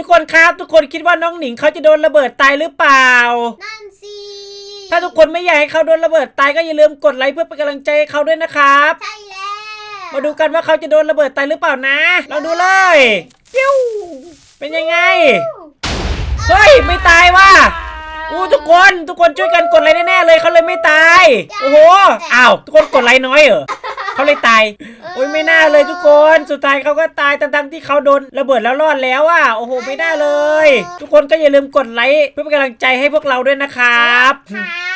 ทุกคนครับทุกคนคิดว่าน้องหนิงเขาจะโดนระเบิดตายหรือเปล่า นั่นสิถ้าทุกคนไม่อยากให้เขาโดนระเบิดตายก็อย่าลืมกดไลค์เพื่อเป็นกำลังใจให้เขาด้วยนะครับ ใช่แล้ว มาดูกันว่าเขาจะโดนระเบิดตายหรือเปล่านะลองดูเลยปิ้วเป็นยังไง เฮ้ย ไม่ตายว่ะ อู้ทุกคนทุกคนช่วยกันกดไลค์แน่ๆเลยเขาเลยไม่ตาย โอ้โหอ้าวทุกคนกดไลค์น้อยเหรอเขาเลยตายโอ้ยไม่น่าเลยทุกคนสุดท้ายเขาก็ตายทั้งๆที่เขาโดนระเบิดแล้วรอดแล้วอะโอ้โหไม่น่าเลย ทุกคนก็อย่าลืมกดไลค์เพื่อเป็นกำลังใจให้พวกเราด้วยนะครับครับ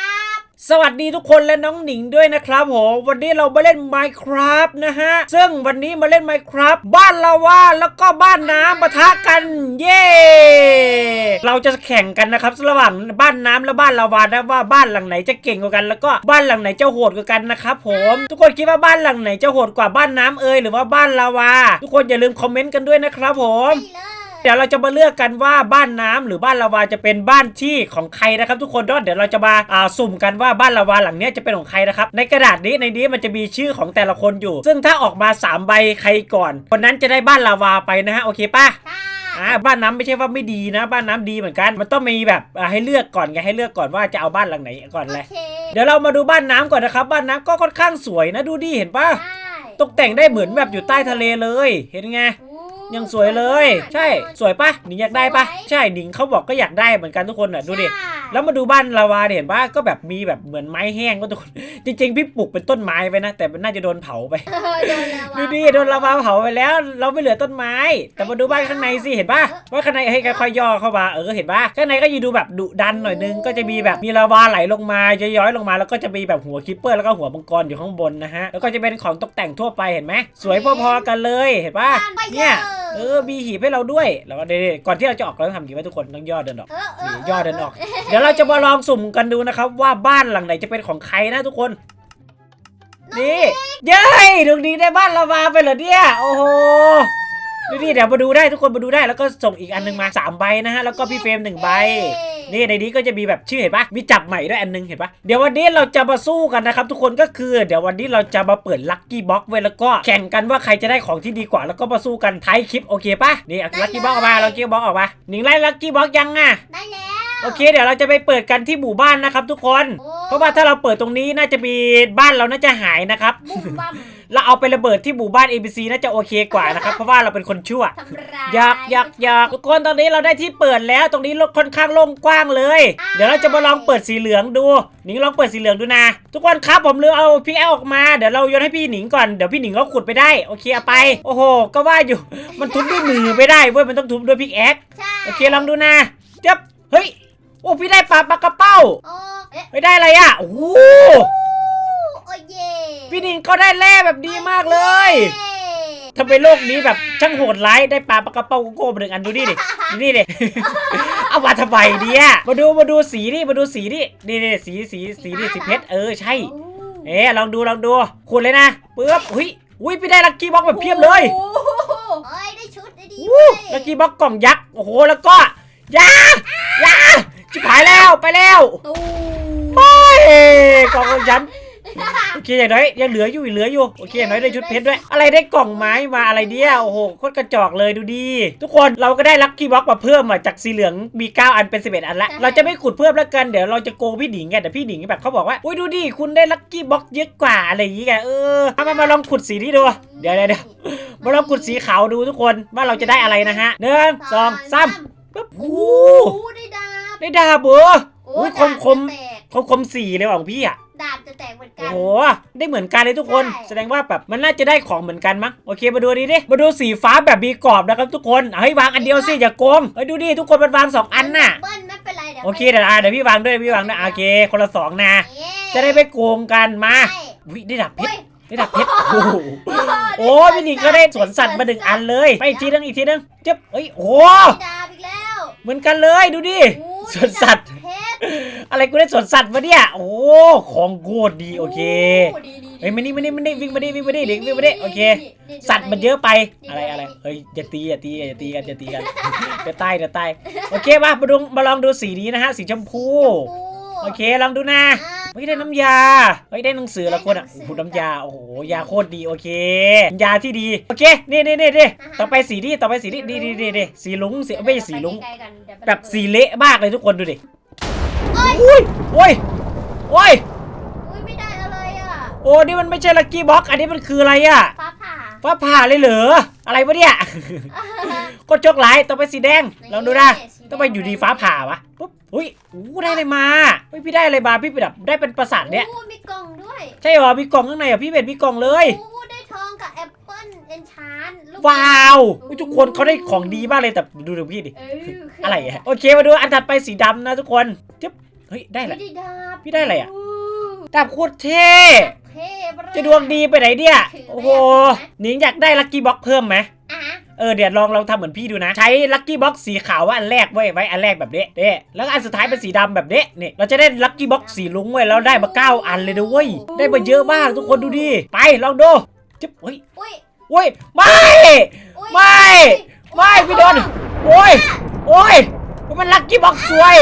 สวัสดีทุกคนและน้องหนิงด้วยนะครับผมวันนี้เรามาเล่น Minecraft นะฮะ ซึ่งวันนี้มาเล่น Minecraft บ้านลาวาแล้วก็บ้านน้ำปะทะกัน เย้เราจะแข่งกันนะครับระหว่างบ้านน้ำและบ้านลาวานะว่าบ้านหลังไหนจะเก่งกว่ากัน แล้วก็บ้านหลังไหนจะโหดกว่ากันนะครับผมทุกคนคิดว่าบ้านหลังไหนจะโหดกว่าบ้านน้ำเอ่ยหรือว่าบ้านลาวา ทุกคนอย่าลืมคอมเมนต์กันด้วยนะครับผมใช่เล เดี๋ยวเราจะมาเลือกกันว่าบ้านน้ำหรือบ้านลาวาจะเป็นบ้านที่ของใครนะครับ ทุกคนเดี๋ยวเราจะมาอ่าสุ่มกันว่าบ้านลาวาหลังเนี้ยจะเป็นของใครนะครับในกระดาษนี้ในนี้มันจะมีชื่อของแต่ละคนอยู่ ซึ่งถ้าออกมาสามใบใครก่อน คนนั้นจะได้บ้านลาวาไปนะฮะโอเคป่ะค่ะอ่าบ้านน้ำไม่ใช่ว่าไม่ดีนะ บ้านน้ำดีเหมือนกัน มันต้องมีแบบอ่าให้เลือกก่อนไงให้เลือกก่อนว่าจะเอาบ้านหลังไหนก่อนโอเลยเคเดี๋ยวเรามาดูบ้านน้ำก่อนนะครับบ้านน้ำก็ค่อนข้างสวยนะดูดิเห็นป่ะได้ตกแต่งได้เหมือนแบบอยู่ใต้ทะเลเลย เห็นไงโอ้ ยังสวยเลย ใช่ สวยปะหนิงอยากได้ปะสวยใช่หนิงเขาบอกก็อยากได้เหมือนกันทุกคนอะดูดิ ใช่ แล้วมาดูบ้านลาวาเนี่ยเห็นปะก็แบบมีแบบเหมือนไม้แห้งก็ทุกคนจริง ๆ พี่ปลูกเป็นต้นไม้ไปนะ แต่มันน่าจะโดนเผาไปเออโดนแล้วดูดิโดนลาวาเผาไปแล้ว เราไม่เหลือต้นไม้ แต่มาดูบ้านข้างในสิเห็นปะว่าข้างในเฮ้ยค่อยๆย่อเข้ามาเออเห็นปะข้างในก็ยีดูแบบดุดันหน่อยนึงก็จะมีแบบมีลาวาไหลลงมาย้อยๆลงมา แล้วก็จะมีแบบหัวคิปเปอร์แล้วก็หัวมังกรอยู่ข้างบนนะฮะแล้วก็จะเป็นของตกแต่งทั่วไปเห็นไหมสวยพอๆกันเลยเห็นปะเนี่ย เออมีหีบให้เราด้วยแล้วก็เดี๋ยวๆก่อนที่เราจะออกเราต้องทำอย่างนี้ไว้ทุกคนต้องย่อเดินออก เออเออนี่ย่อเดินออก เดี๋ยวเราจะมาลองสุ่มกันดูนะครับ ว่าบ้านหลังไหนจะเป็นของใครนะทุกคน นี่ เย้ยดวงดีได้บ้านลาวาไปเหรอเนี่ย โอ้โห ดูดิเดี๋ยวมาดูได้ทุกคนมาดูได้แล้วก็ส่งอีกอันหนึงมาสามใบนะฮะแล้วก็พี่เฟรมหนึ่งใบ นี่ในนี้ก็จะมีแบบชื่อเห็นปะมีจับใหม่ด้วยอันนึงเห็นปะเดี๋ยววันนี้เราจะมาสู้กันนะครับทุกคนก็คือเดี๋ยววันนี้เราจะมาเปิดลัคกี้บ็อกไว้แล้วก็แข่งกันว่าใครจะได้ของที่ดีกว่าแล้วก็มาสู้กันท้ายคลิปโอเคปะนี่เอาลัคกี้บ็อกออกมาลัคกี้บ็อกออกมาหนิงไล่ลัคกี้บ็อกยังอะ ได้แล้ว โอเค เดี๋ยวเราจะไปเปิดกันที่หมู่บ้านนะครับ ทุกคนโอ้เพราะว่าถ้าเราเปิดตรงนี้น่าจะมีบ้านเราน่าจะหายนะครับบุ้มบั่มเราเอาไประเบิดที่หมู่บ้าน ABC น่าจะโอเคกว่านะครับ เพราะว่าเราเป็นคนชั่วทำร้าย อยากอยากอยากทุกคนตอนนี้เราได้ที่เปิดแล้วตรงนี้ค่อนข้างโล่งกว้างเลยเดี๋ยวเราจะมาลองเปิดสีเหลืองดูหนิงลองเปิดสีเหลืองดูนะ ทุกคนครับผมลืมเอาพี่แอลออกมาเดี๋ยวเราโยนให้พี่หนิงก่อนเดี๋ยวพี่หนิงเขาขุดไปได้โอเคเอาไป โอ้โห ก็ว่าอยู่ มันทุบด้วยมือไม่ได้เว้ยมันต้องทุบด้วยพิกแอคใช่โอเคลองดูนะเจ็บเฮ้ย โอ้พี่ได้ปลาปลากระเป้าโอ้เอ๊ะไม่ได้อะไรอะโอ้โหโอ้เย่พี่หนิงก็ได้แร่แบบดีมากเลยเย้ทำไมโลกนี้แบบช่างโหดร้ายได้ปลาปลากระเป้าโกโก้มาหนึ่งอันดูนี่ดิดูนี่ดิเอามาทำไมเนี่ยมาดูมาดูสีนี่มาดูสีนี่นี่นี่สีสีสีนี่สีเพชรเออใช่โอ้เอ๊ะลองดูลองดูขุดเลยนะปึ๊บอุ้ยอุ้ยพี่ได้ลักกี้บ็อกแบบเพียบเลยโอ้เฮ้ยได้ชุดได้ดีวู้เว้ยลักกี้บ็อกกล่องยักษ์โอ้โหแล้วก็ยายา ชิบหายแล้วไปแล้วตูโอ้ยกล่องของฉันโอเคอย่างน้อยยังเหลืออยู่เหลืออยู่โอเคอย่างน้อยได้ชุดเพชรด้วย อะไรได้กล่องไม้มาอะไรเดียวโอ้โหโคตรกระจอกเลยดูดี ทุกคนเราก็ได้ลัคกี้บ็อกมาเพิ่มอะจากสีเหลืองมี 9 อันเป็น 11 อันละ เราจะไม่ขุดเพิ่มแล้วกันเดี๋ยวเราจะโกงพี่หนิงไงแต่พี่หนิงแบบเขาบอกว่าอุ้ยดูดิคุณได้ลัคกี้บ็อกเยอะกว่าอะไรอย่างเงี้ยเออเอามามาลองขุดสีนี้ดูเดี๋ยวเดี๋ยวเดี๋ยวมาลองขุดสีขาวดูทุกคนว่าเราจะได้อะไรนะฮะหนึ่งสองสามปึ๊บโอ้โอ้โหโหได้ดา บได้ดาบเบอร์โอ้อุ้ยคดามบคมจะแตกคมคมสีเลยว่ะของพี่อะ ดาบจะแตกเหมือนกัโอ้น โห ได้เหมือนกันเลยทุกคน ใช่ แสดงว่าแบบมันน่าจะได้ของเหมือนกันมั้ง โอเค มาดูดีดิ มาดูสีฟ้าแบบมีกรอบนะครับทุกคนเอาให้ยวางอันเดียวสิอย่าโกงเฮ้ยดูดิทุกคนมันวางสองอันน่ะ เบิ้ลไม่เป็นไรเดี๋ยวโอเคเดี๋ยวอะเดี๋ยวพี่วางด้วยพี่วางด้วยอะโอเค คนละสองนะ เย้จะได้ไม่โกงกันมา ใช่วิได้ดับเพโอ้ชรยได้ดับเพชร โอ้โหโอ้ยพี่หนิงก็ได้สวนสัตว์มาหนึ่งอันเลย ไปอีกทีนึงอีกทีนึงเจ็บเอ้ย โอ้ได้ดาบอีกแล้วเหมือนกันเลยดูดิ โอ้ สวนสัตว์ เพชรอะไรกูได้สวนสัตว์วะเนี่ย โอ้ของโคตรดีโอเคโดีดีเฮ้ยมานี่มานี่มานี่วิ่งมานี่วิ่งมานี่เด็กวิ่งมานี่โอเคสัตว์มันเยอะไปอะไรอะไรเฮ้ยอย่าตีอย่าตีอย่าตีกันอย่าตีกัน เดี๋ยวตายเดี๋ยวตายโอเคมามาดูมาลองดูสีนี้นะฮะสีชมพู โอเคลองดูนะอ่าเฮ้ยได้น้ำยาเฮ้ยได้หนังสือละคนอะได้หนังสือโอ้โหน้ำยาโอ้โหยาโคตรดีโอเคยาที่ดีโอเคนี่นี่นี่นี่ต่อไปสีนี่ต่อไปสีนี่นี่นี่นี่นี่สีลุงสีไม่ใช่สีลุงไปไกลๆกันเดี๋ยวไปแบบสีเละมากเลยทุกคนดูดิเอ้ยอุ้ยโอ้ยโอ้ยอุ้ยไม่ได้อะไรอะโอ้นี่มันไม่ใช่ลักกี้บ็อกอันนี้มันคืออะไรอะฟ้าผ่าฟ้าผ่าเลยเหรออะไรวะเนี่ยก็โจกหลายต่อไปสีแดงลองดูนะ สีแดงต้องไปอยู่ดีฟ้าผ่าวะปุ๊บอุ้ยอู้ได้อะไรมาเฮ้ยพี่ได้อะไรมาพี่ไปแบบได้เป็นประสาทเนี้ยโอ้มีกล่องด้วย ใช่เหรอมีกล่องข้างในเหรอพี่เบ็ดมีกล่องเลยโอ้ได้ทองกับแอปเปิ้ลเอนชานลูกว้าวอุ๊ยทุกคนเขาได้ของดีมากเลยแต่ดูดูพี่ดิเออคือะไรอะโอเคมาดูอันถัดไปสีดำนะทุกคนจึ๊บเฮ้ยได้แหไม่ละได้ดาบพี่ได้อะไรอะอู้ดาบโคตรเท่เท่เบ้อจะดวงดีไปไหนเนี่ยถือไว้โอ้โหอะหนิงอยากได้ลัคกี้บ็อกเพิ่มไหมอะ เออเดี๋ยวลองลองทำเหมือนพี่ดูนะ ใช้ลัคกี้บ็อกสีขาวว่าอันแรกไว้ยไว้อันแรกแบบนี้เด้แล้วก็อันสุดท้ายเป็นสีดำแบบนี้นี่เราจะได้ลัคกี้บ็อกสีลุ้งไว้ยแล้วได้มาเก้าอันเลยนะเว้ยได้มาเยอะมากทุกคนดูดิไปลองดูจึ๊บเฮ้ยอุ้ยเว้ยไม่อุ๊ยไม่ไม่พี่โดนโอ้ยโอ้ยมันลัคกี้บ็อกสวย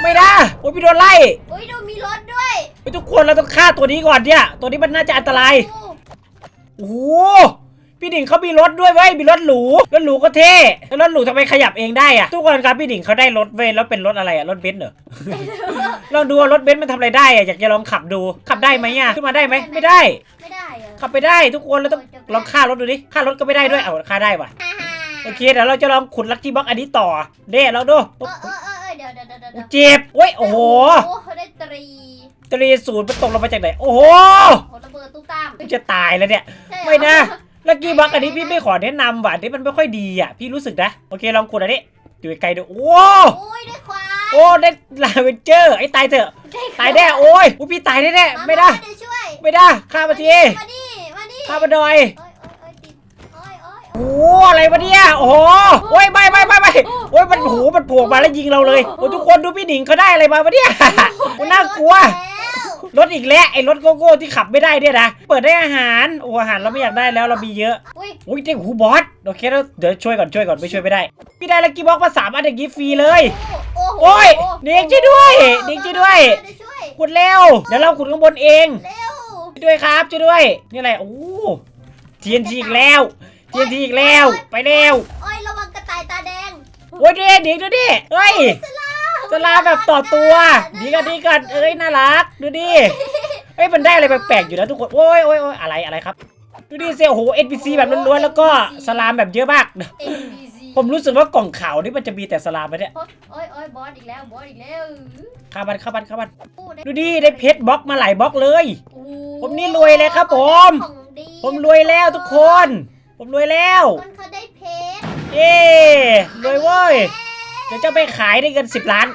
ไม่นะโอ้ยพี่โดนไล่อุ้ยดูมีรถด้วยไปทุกคนเราต้องฆ่าตัวนี้ก่อนเนี่ยตัวนี้มันน่าจะอันตรายโอ้โอ้โห พี่ดิ่งเขามีรถด้วยเว้ยมีรถหรูรถหรูก็เท่แล้วรถหรูทำไมขยับเองได้อะทุกคนครับพี่ดิ่งเขาได้รถเว้ยแล้วเป็นรถอะไรอะรถเบนซ์เหรอลองดูว่ารถเบนซ์มันทำอะไรได้อะอยากจะลองขับดูขับได้ไหมอะขึ้นมาได้ไหมไม่ได้ ไม่ได้เหรอขับไปได้ทุกคนเราต้องลองฆ่ารถดูดิฆ่ารถก็ไม่ได้ด้วยเอาฆ่าได้ว่ะฮ่าฮ่าโอเคเดี๋ยวเราจะลองขุดลัคกี้บ็อกอันนี้ต่อเด้เราดูเออเออเออเออเดี๋ยวเดี๋ยวเดี๋ยวเดี๋ยวเจ็บเว้ยโอ้โหโอ้โหได้ตรีตรีศูนย์มันตกลงมาจากไหนโอ้โหโอ้ระเบิดตุ้มตามจะตายแล้วเนี่ยใช่เหรอไม่นะ ลัคกี้บ็อกอันนี้พี่ไม่ขอแนะนำว่ะอันนี้มันไม่ค่อยดีอะพี่รู้สึกนะโอเคลองขุดอันนี้อยู่ไกลๆดูโอ้โอ้ยได้ควายโอ้ได้ลาเวนเจอร์ไอ้ตายเถอะตายแน่โอ้ยอุ๊ยพี่ตายแน่ๆไม่ได้เดี๋ยวช่วยไม่ได้ฆ่ามาทีมาดิมาดิฆ่ามาหน่อยโอ้ยโอ้ยโอ้ยติดโอ้ยโอ้ยโอ้โหอะไรวะเนี่ยโอ้โหโอ้ยไม่ไม่ไม่ไม่โอ้ยมันโอ้โหมันโผล่มาแล้วยิงเราเลยโอ้ยทุกคนดูพี่หนิงเขาได้อะไรมาวะเนี่ยโอ้ยน่ากลัวรถ รถอีกแล้วไอ้รถโกโก้ที่ขับไม่ได้เนี่ยนะ เปิดได้อาหารโอ้อาหารเราไม่อยากได้แล้วเรามีเยอะอุ้ยอุ้ยเด็กหูบอสโอเคแล้วเดี๋ยวช่วยก่อนช่วยก่อนไม่ช่วยไม่ได้พี่ได้ลักกี้บ็อกมาสามอันอย่างงี้ฟรีเลยโอ้โหโอ้ยเด็กช่วยด้วยเด็กช่วยด้วยเดี๋ยวช่วยขุดเร็วเดี๋ยวเราขุดข้างบนเองเร็วช่วยด้วยครับช่วยด้วยนี่อะไรโอ้ทีนทีอีกแล้วทีนทีอีกแล้วไปเร็วโอ้ยระวังกระต่ายตาแดงโอ้ยเด็กเด็กดูดิเฮ้ย สลาแบบต่อตัว ดีกันดีกันเอ้ยน่ารัก ดูดิเฮ้ยมันได้อะไรแปลกๆอยู่นะทุกคนโอ้ยโอ้ยโอ้ยอะไรอะไรครับ ดูดิเซลโอ้โห NPC แบบล้วนๆแล้วก็สลามแบบเยอะมากเอ็นบีซีผมรู้สึกว่ากล่องขาวนี่มันจะมีแต่สลามไปเนี่ยโอ้ยโอ้ยบอสอีกแล้ว บอสอีกแล้วข้าบันข้าบันข้าบันโอ้ดูดิได้เพชรบล็อกมาหลายบล็อกเลย โอ้ผมนี่รวยเลยครับผม ของดีผมรวยแล้วทุกคน ผมรวยแล้ว คนเขาได้เพชรเย้รวยเว้ยเดี๋ยวจะไปขายได้เงินสิบล้าน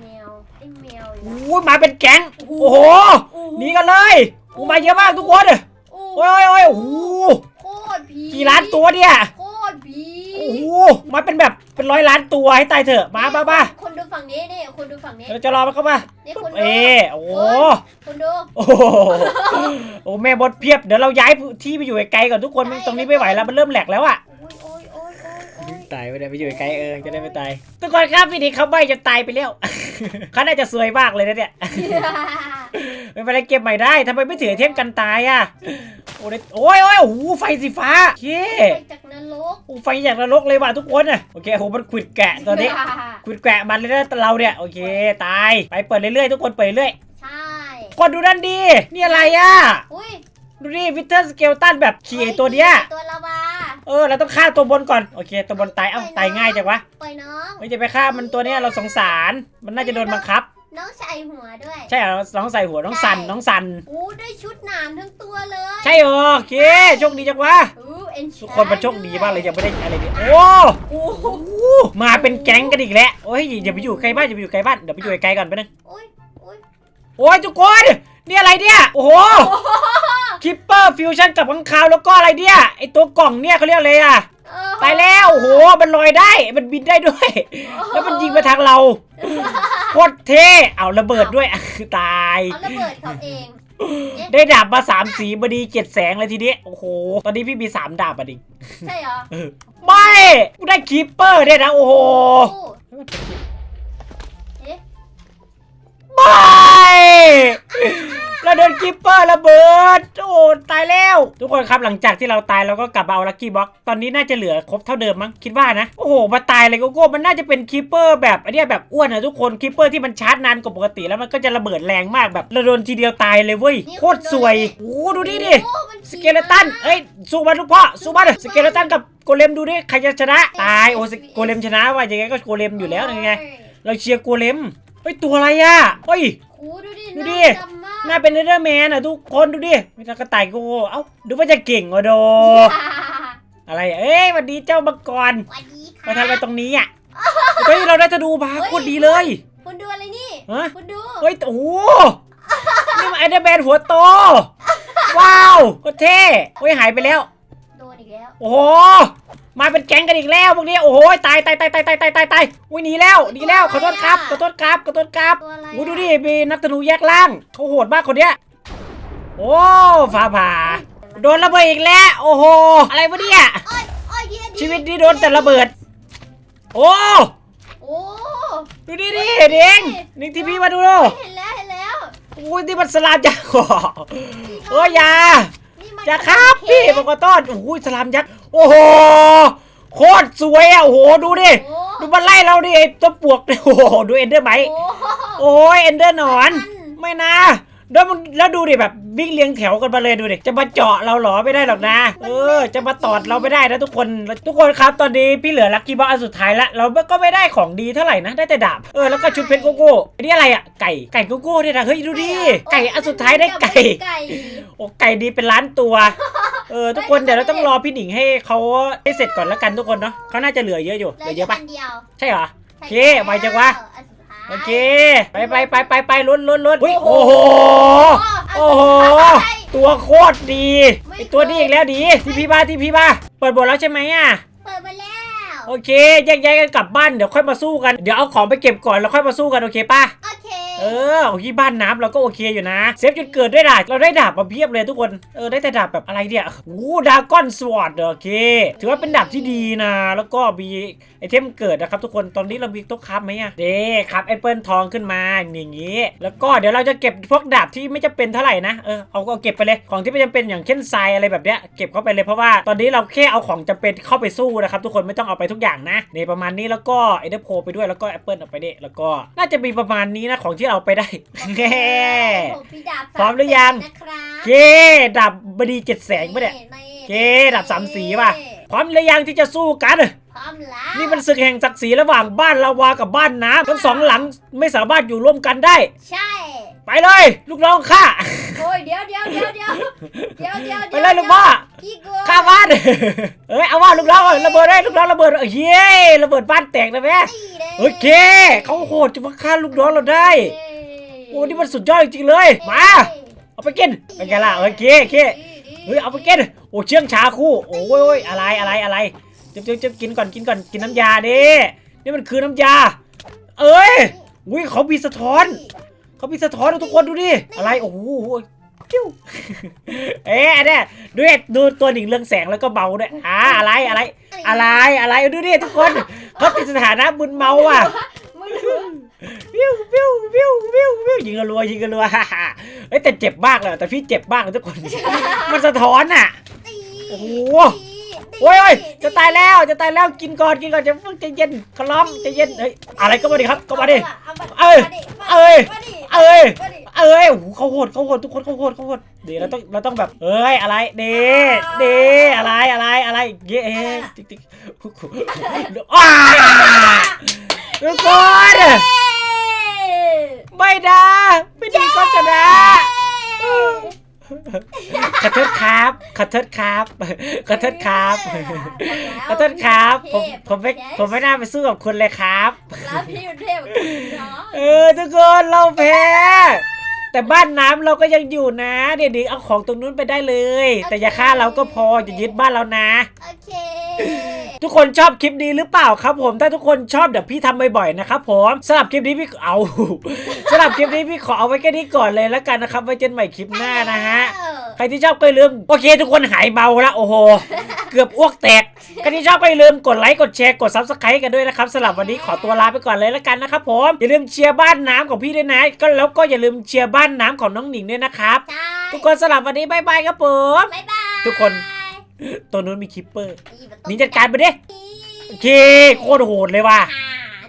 แมวได้แมวอีกโอ้ยมาเป็นแก๊งโอ้โหหนีกันเลยโอ้มาเยอะมากทุกคนโอ้โอ้ยโอ้ยโอ้โหโคตรผีกี่ล้านตัวเนี่ยโคตรผีโอ้โหมาเป็นแบบเป็นร้อยล้านตัวให้ตายเถอะมามามาคนดูฝั่งนี้นี่คนดูฝั่งนี้เราจะรอมันเข้ามานี่คนดูเอ๊โอ้โหคนดูโอ้โหโอ้แม่บดเพียบเดี๋ยวเราย้ายที่ไปอยู่ไกลๆก่อนทุกคนตรงนี้ไม่ไหวแล้วมันเริ่มแหลกแล้วอะ ตายไปได้ไปอยู่ไกลเออจะได้ไม่ตาย ทุกคนครับพี่นิกเขาใบจะตายไปแล้วเขาน่าจะสวยมากเลยนะเนี่ยไม่เป็นไรเก็บใหม่ได้ทำไมไม่ถือไอเทมกันตายอะโอ้ยโอ้ยโอ้ยโอ้โหไฟสีฟ้าโอเคไปจากนรกโอ้ไฟจากนรกเลยว่ะทุกคนอะโอเคโหมันขวิดแกะตอนนี้ขวิดแกะมันเลยนะเราเนี่ยโอเคตายไปเปิดเรื่อยๆทุกคนเปิดเรื่อยใช่คนดูนั่นดีนี่อะไรอะอุ้ยดูดิวิเทอร์สเกลตันแบบขี่ไอ้ตัวเนี้ยตัวลาวา เออเราต้องฆ่าตัวบนก่อนโอเค ตัวบนตายเอ้าตายง่ายจังวะปล่อยน้องไม่จะไปฆ่ามันตัวเนี้ยเราสงสาร มันน่าจะโดนบังคับ น้องใส่หัวด้วย ใช่เหรอน้องใส่หัวน้องสันน้องสันอู้ได้ชุดหนามทั้งตัวเลยใช่เหรอโอเคโชคดีจังวะอู้เอ็นทุกคนมาโชคดีมากเลยยังไม่ได้อะไรเลยโอ้โอ้โหโหมาเป็นแก๊งกันอีกแล้วโอ้ยอย่าไปอยู่ใกล้บ้านอย่าไปอยู่ใกล้บ้านเดี๋ยวไปอยู่ไกลๆก่อนไปนึงอุ้ยอุ้ยโอ้ยทุกคนนี่อะไรเนี่ยโอ้โหคิปเปอร์ ฟิวชั่นกับข้างคาวแล้วก็อะไรเนี่ยไอตัวกล่องเนี่ยเขาเรียกอะไรอะเออตายแล้วโอ้โหมันลอยได้มันบินได้ด้วย แล้วมันยิงมาทางเราโคตรเท่เอาระเบิดด้วยอะคือตายเอาระเบิดเขาเองเอ๊ะได้ดาบมาสามสีบดีเจ็ดแสงเลยทีนี้โอ้โห ตอนนี้พี่มีสามดาบอะดิใช่เหรอไม่กูได้คีปเปอร์เนี่ยนะโอ้โหอู้เอ๊ะ เราโดนกิปเปอร์ระเบิด โอ้ตายแล้ว ทุกคนครับหลังจากที่เราตายเราก็กลับมาเอาลัคกี้บ็อกตอนนี้น่าจะเหลือครบเท่าเดิมมั้งคิดว่านะ โอ้โหมาตายเลยโกโก้มันน่าจะเป็นคิปเปอร์แบบอันเนี้ยแบบอ้วนอะทุกคนคิปเปอร์ที่มันชาร์จนานกว่าปกติแล้วมันก็จะระเบิดแรงมากแบบเราโดนทีเดียวตายเลยเว้ยโคตรสวยโอ้ดูดิดิโอ้มันสเกเลตันเอ้ยสู้มันลูกพ่อสู้มันสเกเลตันกับโกเลมดูดิใครจะชนะตายโอ้สโกเลมชนะว่ะยังไงก็โกเลมอยู่แล้วยังไง เราเชียร์โกเลมเฮ้ยตัวอะไรอะเฮ้ยโอ้ดูดิดูดิห น้าดำมากหน่าเป็นเนเธอร์แมนอะทุกคนดูดิไม่ต้องกระต่ายโกเอ้าดูว่าจะเก่งอะโด อะไรเอ้ยสวันดีเจ้ามังกรสวัสดีค่ะมาทำอะไรตรงนี้อะเฮ้ยเราได้จะดูมาโคตรดีเลย คุณดูอะไรนี่ ฮะ คุณดูเฮ้ยโอ้โหนี่มันไอเดอร์แมนหัวโต ว้าวโคตรเท่เฮ้ยหายไปแล้ว โดนอีกแล้ว โอ้โหมาเป็นแก๊งกันอีกแล้วพวกนี้โอ้โหตายตายตายตายตายตายตายตายอุ้ยหนีแล้วหนีแล้วขอโทษครับขอโทษครับขอโทษครับตัวอะไรโอ้ยดูดิมีนักธนูแยกล่างเขาโหดมากคนเนี้ยโอ้ฟ้าผ่าโดนระเบิดอีกแล้ว โอ้โหอะไรวะเนี่ย โอ้ยโอ้ยเหี้ยดิชีวิตนี้โดนแต่ระเบิด โอ้โอ้ดูดิดิเด้งนิกทีพีมาดูดูเห็นแล้วเห็นแล้วโอ้ยนี่มันสลามยักษ์โอ้ยอยา นี่มันอย่าครับพี่บอกขอโทษโอ้ยสลามยักษ์ โอ้โหโคตรสวยอะโอ้โหดูดิโอ้ดูมันไล่เราดิไอ้ตัวปวกโอ้โหดูเอนเดอร์ไหมโอ้โอ้ยเอนเดอร์หนอน ไม่นะ แล้วมันแล้วดูดิแบบวิ่งเรียงแถวกันมาเลยดูดิจะมาเจาะเราเหรอไม่ได้หรอกนะ เออ จะมาตอดเราไม่ได้นะทุกคนทุกคนครับตอนนี้พี่เหลือลัคกี้บ็อกอันสุดท้ายละเราก็ไม่ได้ของดีเท่าไหร่นะได้แต่ดาบเออแล้วก็ชุดเพชรโกโก้อันนี้อะไรอะไก่ไก่โกโก้เนี่ยนะเฮ้ยดูดิไก่อันสุดท้ายได้ไก่ไก่โอ้ไก่ดีเป็นล้านตัวเออทุกคนเดี๋ยวเราต้องรอพี่หนิงให้เขาให้เสร็จก่อนแล้วกันทุกคนเนาะเขาน่าจะเหลือเยอะอยู่เหลือเยอะปะนเดียวใช่เหรอโอเคไวจังวะอันสุดท้าย โอเค ไปไปไปไปไปลุ้นลุ้นลุ้นเฮ้ยโอ้โห โอ้โห ตัวโคตรดีไอตัวนี้อีกแล้วดีที่พี่บ้าที่พี่บ้าเปิดบทแล้วใช่ไหมอะ เปิดมาแล้ว โอเคแยกย้ายกันกลับบ้านเดี๋ยวค่อยมาสู้กัน เดี๋ยวเอาของไปเก็บก่อนแล้วค่อยมาสู้กันโอเคป่ะโอเค เออโอเคบ้านน้ำเราก็โอเคอยู่นะ เซฟจุดเกิดด้วยดาบเราได้ดาบมาเพียบเลยทุกคน เออได้แต่ดาบแบบอะไรเนี่ยโอ้ดาก้อนสวอตโอเค ถือว่าเป็นดาบที่ดีนะ แล้วก็มีไอเทมเกิดนะครับทุกคน ตอนนี้เรามีต๊ะครับไหมอะเด้ครับแอปเปิลทองขึ้นมาอย่างนี้ แล้วก็เดี๋ยวเราจะเก็บพวกดาบที่ไม่จำเป็นเท่าไหร่นะ เออเอาก็เก็บไปเลย ของที่ไม่จำเป็นอย่างเช่นทรายอะไรแบบเนี้ย เก็บเข้าไปเลยเพราะว่าตอนนี้เราแค่เอาของจำเป็นเข้าไปสู้นะครับทุกคนไม่ต้องเอาไปทุกอย่างนะนี่ประมาณนี้แล้วก็เอเดอร์โพไปด้วยแล้วก็แอปเปิลเอาไปด้แล้วก็น่าจะมีประมาณนี้นะของที่เราไปได้แง่ผมพี่ดาบพร้อมหรือยังนะครับเคดาบบดีเจ็ดแสงปะเนี่ยเคดาบสามสีป่ะพร้อมหรือยังที่จะสู้กันพร้อมแล้วนี่มันศึกแห่งศักดิ์ศรีระหว่างบ้านลาวากับบ้านน้ำทั้งสองหลังไม่สามารถอยู่ร่วมกันได้ ใช่ ไปเลย ลูกน้องข้า โอ้ยเดี๋ยวเดี๋ยวเดี๋ยวเดี๋ยวเดี๋ยวเดี๋ยวไปเลยลูกพ่อพี่กลัวข้าบ้านเอ้ยเอาว่าลูกน้องระเบิดได้ลูกน้องระเบิดเฮ้ยระเบิดบ้านแตกนะแม่ตีเลยโอเคเขาโหดจะมาฆ่าลูกน้องเราได้โอ้นี่มันสุดยอดจริงๆเลยมาเอาไปกินเป็นไงล่ะโอเคโอเคเฮ้ยเอาไปกินโอ้เชื่องชาคู่โอ้ยอะไรอะไรอะไรเจ็บเจ็บเจ็บกินก่อนกินก่อนกินน้ำยาดินี่มันคือน้ำยา เอ้ยอุ้ยเขามีสะท้อน เขามีสะท้อนนะทุกคนดูดิ อะไรโอ้โหจิ้วเอ๊ะเนี่ยดูดิดูตัวหนิงเรืองแสงแล้วก็เบาด้วยอ่าอะไรอะไร อะไรอะไรดูดิทุกคนเขาติดสถานะมึนเมาอะมึงรู้วิววิววิววิววิวยิงกันรัวยิงกันรัวฮ่าฮ่าเฮ้ยแต่เจ็บมากเลยแต่พี่เจ็บมากเลยทุกคน มันสะท้อนอะตีโอ้โหตีโอ้ยโอ้ยจะตายแล้วจะตายแล้วกินก่อนกินก่อนจะเพิ่งใจเย็นขล้อมใจเย็นเฮ้ยอะไรก็มาดิครับก็มาดิเอามาเอ้ยมาดิเอ้ยมาดิ เอ้ยมาดิเอ้ยโอ้โหเขาโหดเขาโหดทุกคนเขาโหดเขาโหดเดี๋ยวเราต้องเราต้องแบบ เอ้ยอะไรเด้เด้อะไรอะไรอะไรเย้ติ๊กติ๊กอ้าทุกคนเอ้ยไม่นะไม่ดีก็ชนะ ขอโทษครับ ขอโทษครับ ขอโทษครับ ขอโทษครับ ผมผมไม่ผมไม่น่าไปสู้กับคุณเลยครับแล้วพี่เทพเนาะเออทุกคนเราแพ้แต่บ้านน้ำเราก็ยังอยู่นะ เดี๋ยวๆเอาของตรงนู้นไปได้เลย แต่อย่าฆ่าเราก็พออย่ายึดบ้านเรานะ โอเค ทุกคนชอบคลิปนี้หรือเปล่าครับผม ถ้าทุกคนชอบเดี๋ยวพี่ทำบ่อยๆนะครับผมสำหรับคลิปนี้พี่เอาสำหรับคลิปนี้พี่ขอเอาไว้แค่นี้ก่อนเลยแล้วกันนะครับไว้เจอกันใหม่คลิปหน้านะฮะรที่ชอบก็อย่าลืมโอเค ทุกคนหายเบาแล้วโอ้โหเกือบอ้วกแตกใครที่ชอบก็อย่าลืมกดไลค์กดแชร์กดซับสไครต์กันด้วยนะครับสำหรับวันนี้ขอตัวลาไปก่อนเลยแล้วกันนะครับผมอย่าลืมเชียร์บ้านน้ำของพี่ด้วยนะก็แล้วก็อย่าลืมเชียร์บ้านน้ำของน้องหนิงด้วยนะครับใช่ทุกคนสำหรับวันนี้บายบายครับผม บ๊ายบาย ทุกคน ตัวนู้นมีคิปเปอร์อีประตูหนิงจัดการไปดิโอเคโคตรโหดเลยว่ะค่ะ